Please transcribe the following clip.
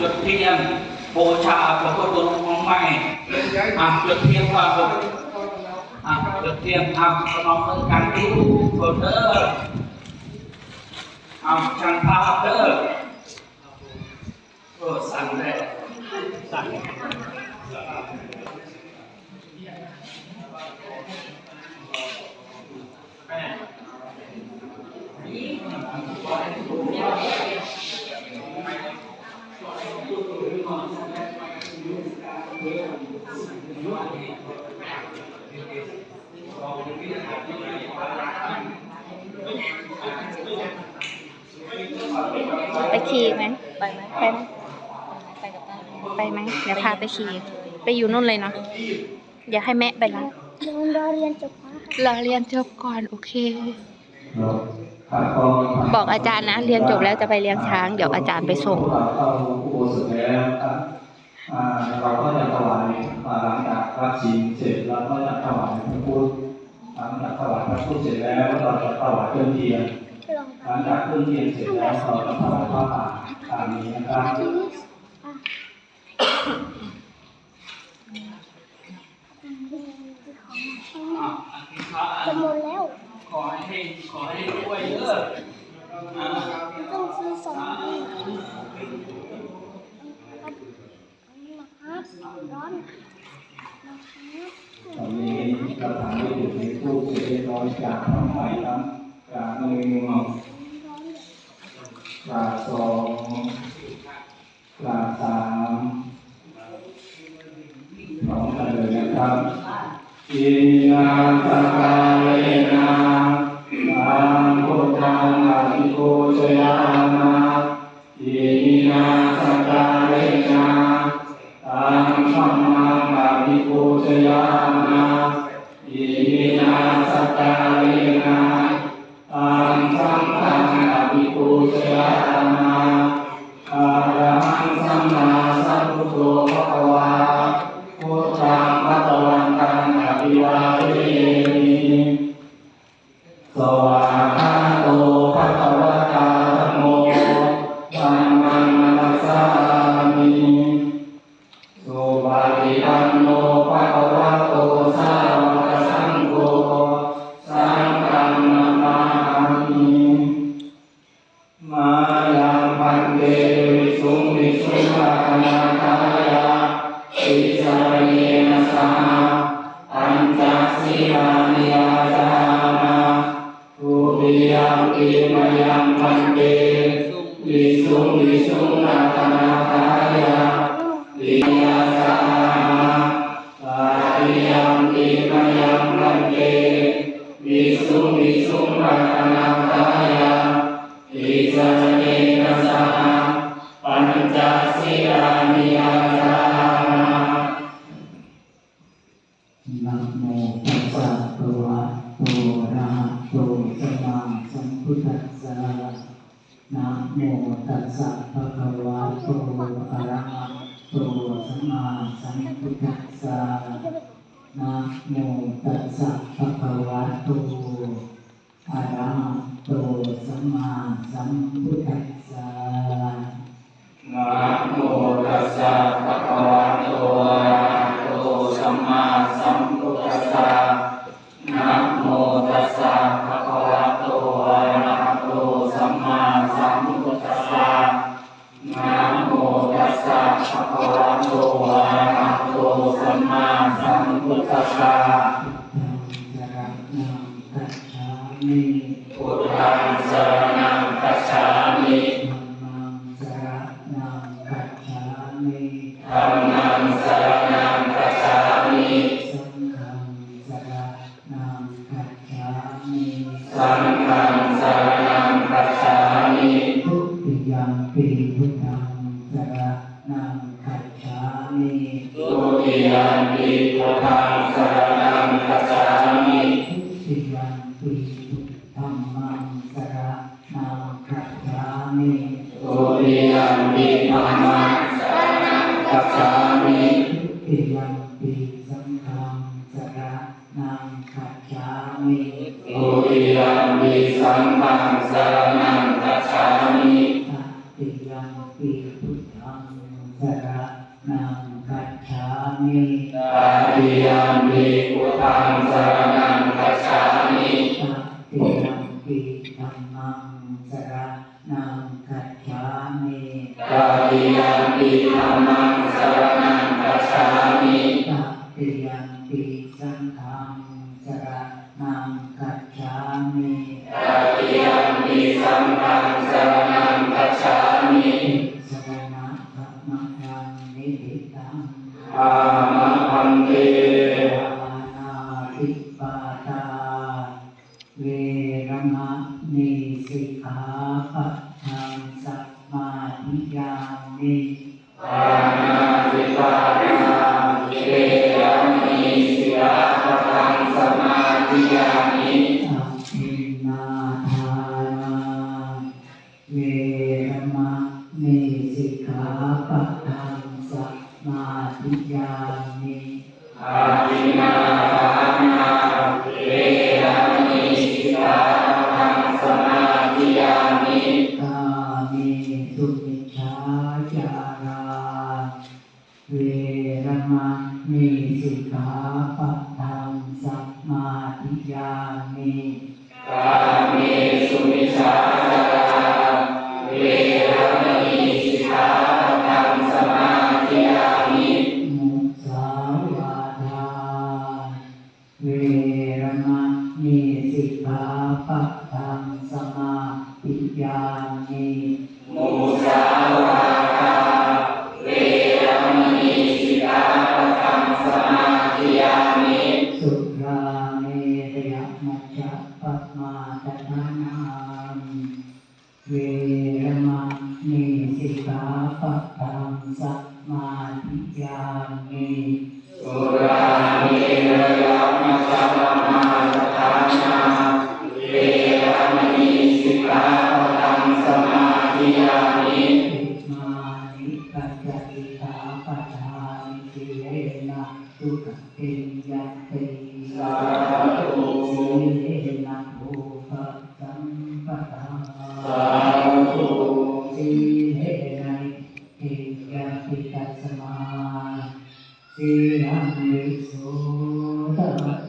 จุดเทียนบูชาพระพุทธรูปของใหม่อะจุดเทียนว่าผมอะจุดเทียนทำขนมมือกันที่คนเด้ออะจังพาเด้อสั่นเลยสั่น ไปขี่ไหมไปไหมไปไหมไปกับป้าไปไหมเดี๋ยวพาไปขี่ไปอยู่นู่นเลยเนาะอย่าให้แม่ไปละเดี๋ยวรอเรียนจบก่อนค่ะรอเรียนจบก่อนโอเคครับก็บอกอาจารย์นะเรียนจบแล้วจะไปเลี้ยงช้าง เดี๋ยวอาจารย์ไปส่งเราเข้าอุโบสถแล้วครับอ่าเราก็จะถวายอ่าหลังจากรับศีลเสร็จเราก็จะถวายพระพุทธหลังจากถวายพระพุทธเสร็จแล้วเราจะถวายเครื่องเทียนลอง หลังจากเครื่องเทียนเสร็จแล้วเราจะถวายผ้าป่าตามนี้นะครับทีนี้อะจะหมดแล้ว ขอให้ขอให้ช่วยเยอะอ่าต้องซื้อสองทีนะครับร้อนนะครับตอนนี้เราทำให้อยู่ในตู้เสร็จเรียบร้อยจากน้องใหม่ครับ หลักสองหลักสามสองกันเลยนะครับอินาสกา ส ปิมยังพันเตวิสุงวิสุงอาตนาทายาวิยาสาปาริยังปิมยังพันเตวิสุงวิสุงรัตนาตายาอิสา ตัสสะภะวะโตอะระหะโตสัมมาสัมพุทธัสสะนะโมตัสสะภะคะวะโตอะระหะโตสัมมาสัมพุทธัสสะนะโมตัสสะภะคะวะโต สัมพุทธัสสะพุทธังสรณังคั ติยัมปิพุทธังสรณังคัจฉามิทุติยมปีพุทธัมมังสรนังคัจฉามิทุติยัมปิธัมมังสรณังคัจฉามิทุติยมปีสังฆังสรนังคัจฉามิทุติยัมปิสังฆังสรณั มิตาติยัมปิพุทธังสรณังคัจฉามิตติยัมปิธัมมังสรณังคัจฉามิตาติยัมปิธัมมังสรณังคัจฉามิตติยัมปิสังฆังสรณังคัจฉามิตาติยัมปิสังฆังสรณังคัจฉามิสรณะธรรมังนิพิตัง อามะพันเตปานาติปาตาเวรมะนิสิกขาปะทังสัมมาทิยามิปานาติปาตาเวรมณีสิกขาปะทังสมาธิยามิอัปปินนาทานาเวรมะนิสิกขาปะทัง จาราเวรมะมีสิกขาปะทังสัมมาทิยามิกามสุมิ นิสิกขาปะทังสมาธิยามิสุราเมรยมัจจปมาสถานาเวรมณีสิกขาปะทังสมาธิยามิมานิปัจจติตาปัฏฐานิสิเลนะสุขติยัตติสาธุสิเลนะโภคสัมปทาสาธุ มา